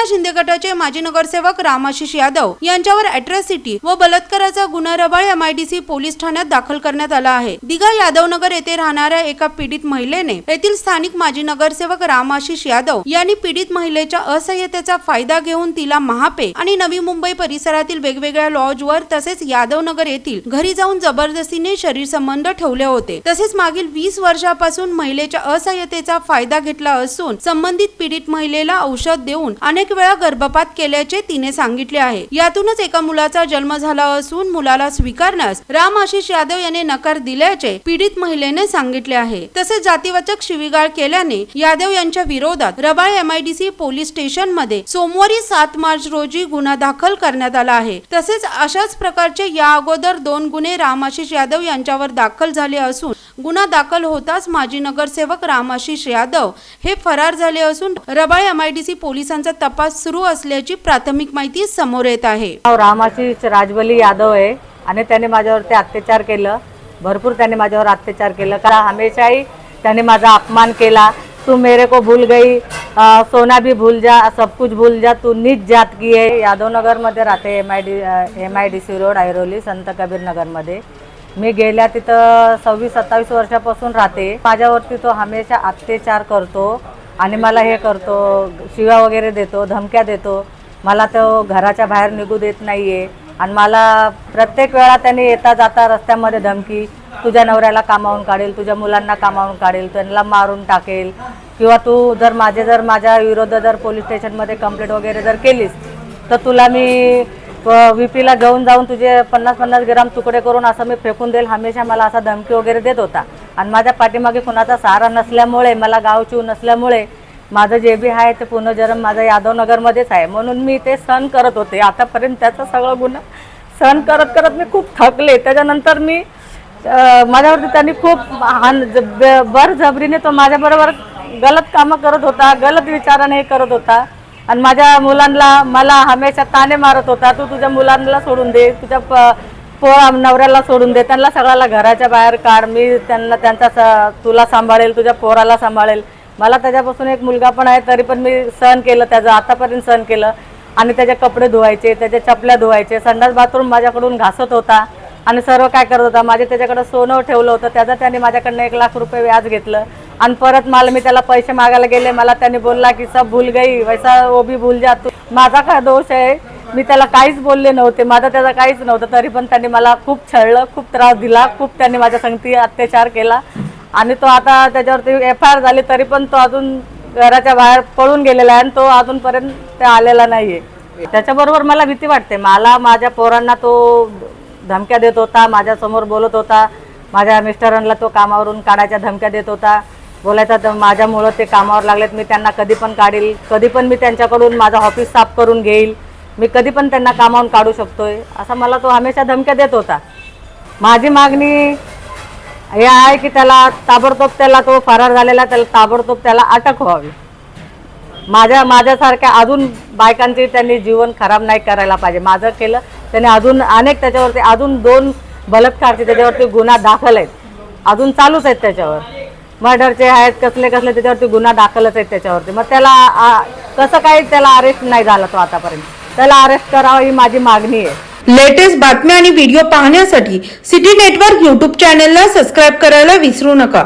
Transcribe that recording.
शिवसेना शिंदे गटाचे माजी नगरसेवक रामाशिष यादव यांच्यावर अॅट्रॉसिटी व बलात्काराचा गुन्हा रबाळ एमआयडीसी पोलीस ठाण्यात दाखल करण्यात आला आहे. दिघा यादव नगर येथे राहणाऱ्या एका पीडित महिलेने येथील स्थानिक माजी नगरसेवक रामाशिष यादव यांनी पीडित महिलेच्या असह्यतेचा फायदा घेऊन तिला महापे आणि नवी मुंबई परिसरातील वेगवेगळ्या लॉजवर तसेच यादव नगर येथील घरी जाऊन जबरदस्तीने शरीर संबंध ठेवले होते. तसेच मागील वीस वर्षापासून महिलेच्या असह्यतेचा फायदा घेतला असून संबंधित पीडित महिलेला औषध देऊन अनेक वेळा गर्भपात केल्याचे तिने सांगितले आहे. यातूनच एका मुलाचा जन्म झाला असून मुलाला स्वीकारण्यास राम आशिष यादव याने नकार दिल्याचे पीडित महिलेने सांगितले आहे. तसेच जातीवाचक शिवीगाळ केल्याने यादव यांच्या विरोधात रबाळ एमआयडीसी पोलीस स्टेशनमध्ये सोमवारी सात मार्च रोजी गुन्हा दाखल करण्यात आला आहे. तसेच अशाच प्रकारचे या अगोदर दोन गुन्हे राम आशिष यादव यांच्यावर दाखल झाले असून गुन्हा दाखल होताच माजी नगरसेवक रामाशिष यादव हे फरार झाले असून रबाळे एमआयडीसी पोलिसांचा तपास सुरू असल्याची प्राथमिक माहिती समोर येत आहे. रामाशिष रामाशीष राजबली यादव आहे आणि त्याने माझ्यावरती अत्याचार केलं. भरपूर त्याने माझ्यावर अत्याचार केलं. कारण हमेशाही त्याने माझा अपमान केला. तू मेरे को भूल गई. आ, सोना भी भूल जा. सब कुछ भूल जा. तू नीच जात की आहे यादवनगरमध्ये राहते M I D M I D C road Airoli Sant Kabir नगरमध्ये मी गेल्या तिथं सव्वीस सत्तावीस वर्षापासून राहते. माझ्यावरती तो हमेशा अत्याचार करतो आणि मला हे करतो शिव्या वगैरे देतो धमक्या देतो. मला तो घराच्या बाहेर निघू देत नाही आहे आणि मला प्रत्येक वेळा त्याने येता जाता रस्त्यामध्ये धमकी तुझ्या नवऱ्याला कामावून काढेल तुझ्या मुलांना कामावून काढेल त्यांना मारून टाकेल. किंवा तू जर माझे जर माझ्या विरोध जर पोलीस स्टेशनमध्ये कंप्लेंट वगैरे जर केलीस तर तुला मी व्हीपीला घेऊन जाऊन तुझे पन्नास पन्नास ग्राम तुकडे करून असं मी फेकून देईल. हमेशा मला असा धमकी वगैरे देत होता. आणि माझ्या पाठीमागे कुणाचा सहारा नसल्यामुळे मला गावचीव नसल्यामुळे माझं जे बी आहे ते पुनर्जन्म माझं यादवनगरमध्येच आहे. म्हणून मी ते सहन करत होते. आतापर्यंत त्याचा सगळं गुन्हा सहन करत करत मी खूप थकले. त्याच्यानंतर मी माझ्यावरती त्यांनी खूप हान ब- बरजबरीने तो माझ्याबरोबर गलत कामं करत होता. गलत विचाराने हे करत होता. आणि माझ्या मुलांना मला हमेशा ताने मारत होता तू तुझ्या मुलांना सोडून दे तुझ्या प नवऱ्याला सोडून दे त्यांना सगळ्याला घराच्या बाहेर काढ मी त्यांना त्यांचा स- तुला सांभाळेल तुझ्या पोराला सांभाळेल. मला त्याच्यापासून एक मुलगा पण आहे तरी पण मी सहन केलं त्याचं आतापर्यंत सहन केलं. आणि त्याचे कपडे धुवायचे त्याच्या चपल्या धुवायचे संडास बाथरूम माझ्याकडून घासत होता. आणि सर्व काय करत होता माझे त्याच्याकडं सोनं ठेवलं होतं त्याचं त्याने माझ्याकडनं एक लाख रुपये व्याज घेतलं. आणि परत मला मी त्याला पैसे मागायला गेले मला त्याने बोलला की सब भूल गई वैसा वो भी भूल जा तू. माझा काय दोष आहे? मी त्याला काहीच बोलले नव्हते माझं त्याचं काहीच नव्हतं तरी पण त्यांनी मला खूप छळलं खूप त्रास दिला खूप त्यांनी माझ्या संगती अत्याचार केला. आणि तो आता त्याच्यावरती एफ आय आर झाली तरी पण तो अजून घराच्या बाहेर पळून गेलेला आहे आणि तो अजूनपर्यंत ते आलेला नाहीये. त्याच्याबरोबर मला भीती वाटते. मला माझ्या पोरांना तो धमक्या देत होता माझ्यासमोर बोलत होता. माझ्या मिस्टरांना तो कामावरून काढायच्या धमक्या देत होता. बोलायचं तर माझ्यामुळं ते कामावर लागलेत. मी त्यांना कधी पण काढील कधी पण मी त्यांच्याकडून माझं ऑफिस साफ करून घेईल. मी कधी पण त्यांना कामावून काढू शकतोय. असा मला तो हमेशा धमक्या देत होता. माझी मागणी हे आहे की त्याला ताबडतोब त्याला तो फरार झालेला त्याला ताबडतोब त्याला अटक व्हावी. माझ्या माझ्यासारख्या अजून बायकांचे त्यांनी जीवन खराब नाही करायला पाहिजे. माझं केलं त्याने अजून अनेक त्याच्यावरती अजून दोन बलात्कारचे त्याच्यावरती गुन्हा दाखल आहेत. अजून चालूच आहेत त्याच्यावर. मर्डरचे आहेत कसले कसले त्याच्यावरती गुन्हा दाखलच आहेत त्याच्यावरती. मग त्याला कसं काही त्याला अरेस्ट नाही झाला तो आतापर्यंत. त्याला अरेस्ट करावं ही माझी मागणी आहे. लेटेस्ट बातम्या आणि व्हिडिओ पाहण्यासाठी सिटी नेटवर्क युट्यूब चॅनलला सबस्क्राईब करायला विसरू नका.